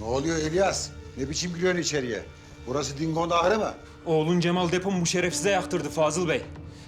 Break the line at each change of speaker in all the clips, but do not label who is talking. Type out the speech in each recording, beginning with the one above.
Ne oluyor İlyas? Ne biçim giriyorsun içeriye? Burası Dingo'nun ahırı mı?
Oğlun Cemal depomu bu şerefsize yaktırdı Fazıl Bey.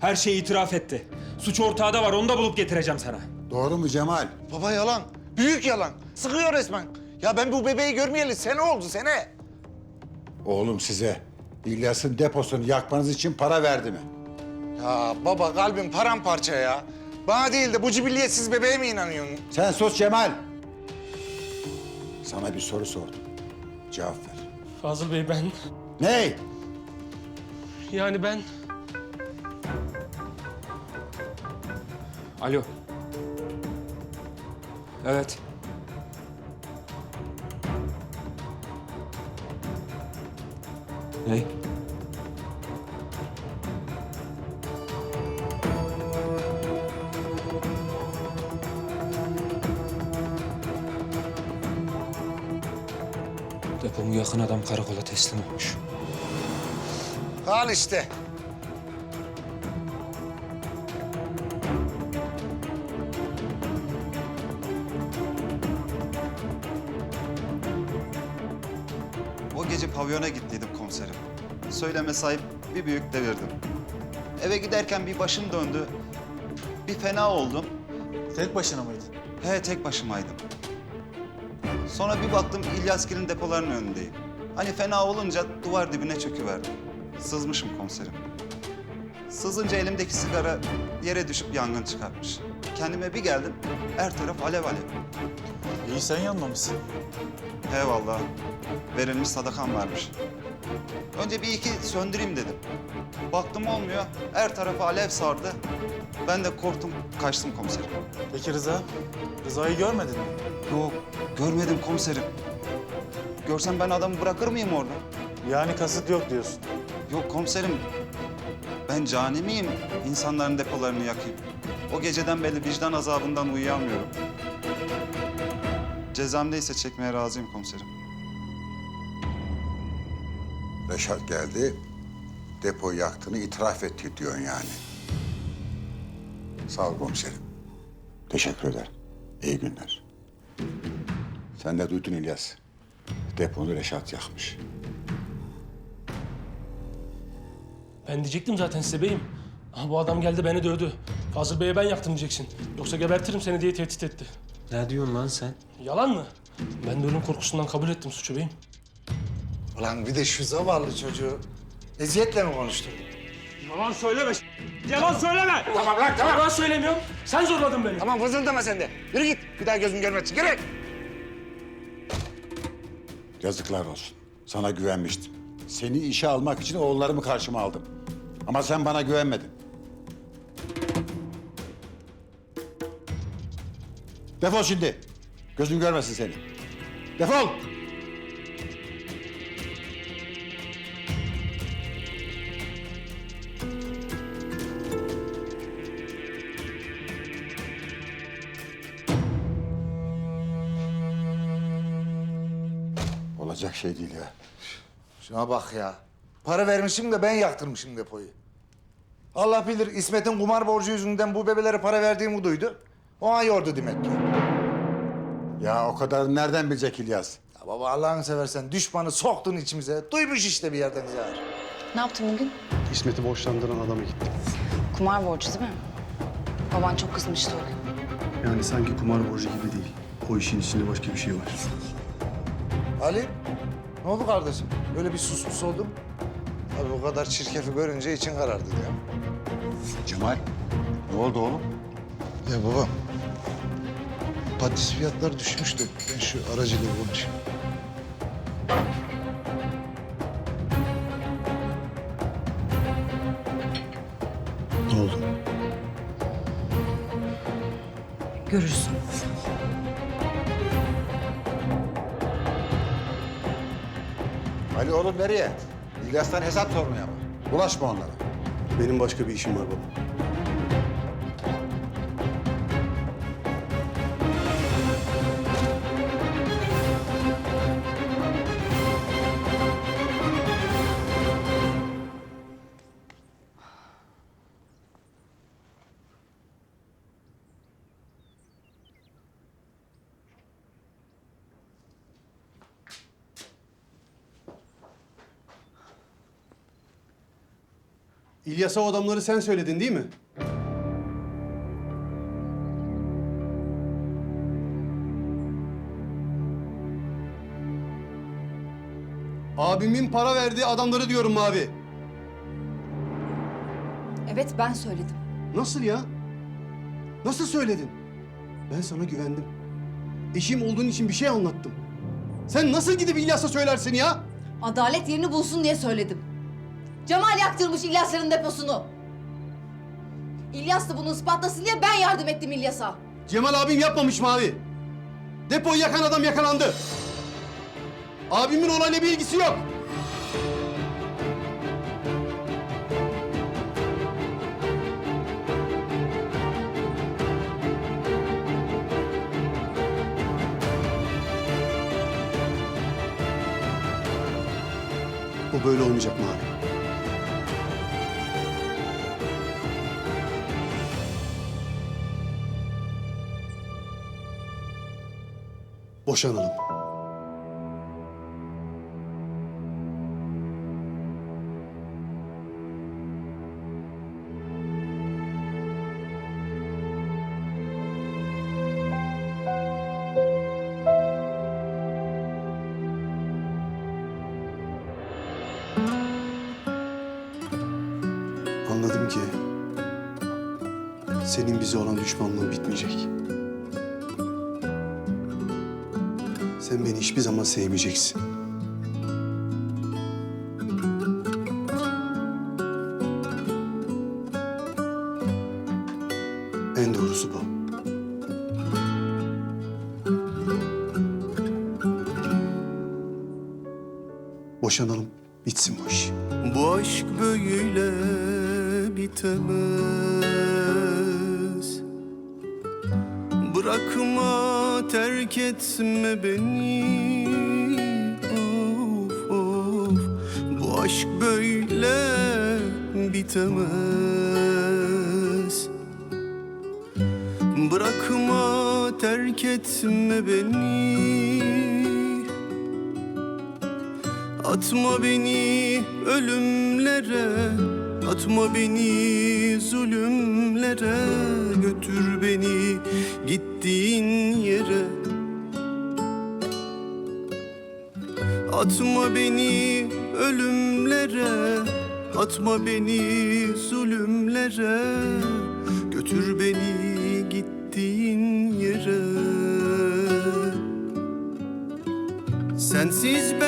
Her şeyi itiraf etti. Suç ortağı da var, onu da bulup getireceğim sana.
Doğru mu Cemal?
Baba yalan. Büyük yalan. Sıkıyor resmen. Ya ben bu bebeği görmeyeli sene oldu sene.
Oğlum size İlyas'ın deposunu yakmanız için para verdi mi?
Ya baba kalbim paramparça ya. Bana değil de bu cibilliyetsiz bebeğe mi inanıyorsun?
Sen sus Cemal. Sana bir soru sordum. Cevap ver.
Fazıl Bey ben...
Ney?
Yani ben...
Alo. Evet. Ne? Depomu yakın adam karakola teslim olmuş.
Al işte.
O gece pavyona gittiydim komiserim. Söyleme sahip bir büyük devirdim. Eve giderken bir başım döndü. Bir fena oldum.
Tek başına mıydın?
He tek başımaydım. Sonra bir baktım İlyasgil'in depolarının önündeyim. Hani fena olunca duvar dibine çöküverdim. Sızmışım komiserim. Sızınca elimdeki sigara yere düşüp yangın çıkartmış. Kendime bir geldim, her taraf alev alev.
İyi sen yanmamışsın.
He vallahi. Verilmiş sadakam varmış. Önce bir iki söndüreyim dedim. Baktım olmuyor. Her tarafı alev sardı. Ben de korktum, kaçtım komiserim.
Peki Rıza? Rıza'yı görmedin mi?
Yok, görmedim komiserim. Görsem ben adamı bırakır mıyım orada?
Yani kasıt yok diyorsun.
Yok komiserim. Ben cani miyim insanların depolarını yakayım? O geceden beri vicdan azabından uyuyamıyorum. Cezam neyse çekmeye razıyım komiserim.
Reşat geldi. Depoyu yaktığını itiraf etti diyorsun yani. Sağ ol komiserim. Teşekkür ederim. İyi günler. Sen de duydun İlyas. Deponu Reşat yakmış.
Ben diyecektim zaten size beyim. Bu adam geldi beni dövdü. Fazıl Bey'e ben yaktım diyeceksin. Yoksa gebertirim seni diye tehdit etti.
Ne diyorsun lan sen?
Yalan mı? Ben de ölüm korkusundan kabul ettim suçu beyim.
Ulan bir de şu zavallı çocuğu eziyetle mi konuşturdun?
Yalan söyleme. Yalan söyleme. Tamam lan tamam. Ben söylemiyorum. Sen zorladın beni.
Tamam vızıldama sen de. Yürü git. Bir daha gözüm görmesin. Yürü.
Yazıklar olsun. Sana güvenmiştim. Seni işe almak için oğullarımı karşıma aldım. Ama sen bana güvenmedin. Defol şimdi. Gözüm görmesin seni. Defol! Olacak şey değil ya.
Şuna bak ya. Para vermişim de ben yaktırmışım depoyu. Allah bilir İsmet'in kumar borcu yüzünden bu bebelere para verdiğimi duydu. O an yordu demek ki.
Ya o kadar nereden bilecek İlyas?
Ya baba Allah'ını seversen düşmanı soktun içimize. Duymuş işte bir yerden zar.
Ne yaptın bugün?
İsmet'i borçlandıran adama gittim.
Kumar borcu değil mi? Baban çok kızmıştı o gün.
Yani sanki kumar borcu gibi değil. O işin içinde başka bir şey var.
Ali, ne oldu kardeşim? Böyle bir susmuş oldun. Abi o kadar çirkefi görünce için karardı ya.
Cemal, ne oldu oğlum?
Ya babam, patates fiyatları düşmüştü. Ben şu aracıyla konuşayım.
Ne oldu?
Görürsün.
Ali oğlum nereye? İlyas'tan hesap sormaya mı? Bulaşma onlara.
Benim başka bir işim var baba.
İlyas'a o adamları sen söyledin değil mi? Abimin para verdiği adamları diyorum Mavi.
Evet ben söyledim.
Nasıl ya? Nasıl söyledin? Ben sana güvendim. Eşim olduğun için bir şey anlattım. Sen nasıl gidip İlyas'a söylersin ya?
Adalet yerini bulsun diye söyledim. Cemal yaktırmış İlyasların deposunu. İlyas da bunu ispatlasın diye ben yardım ettim İlyas'a.
Cemal abim yapmamış Mavi. Depoyu yakan adam yakalandı. Abimin olayla bir ilgisi yok. Bu böyle olmayacak Mavi. Boşanalım. Anladım ki senin bize olan düşmanlığın bitmeyecek. Sen beni hiçbir zaman sevmeyeceksin. En doğrusu bu. Boşanalım, bitsin bu iş. Bu aşk böyle bitemez. Bırakma, terk etme beni. Of of, bu aşk böyle bitemez. Bırakma, terk etme beni. Atma beni ölümlere, atma beni zulümlere, götür beni gittiğin yere. Atma beni ölümlere, atma beni zulümlere, götür beni gittiğin yere. Sensiz ben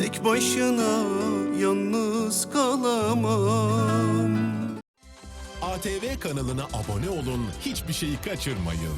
Tek başına yalnız kalamam
ATV kanalına abone olun, hiçbir şeyi kaçırmayın.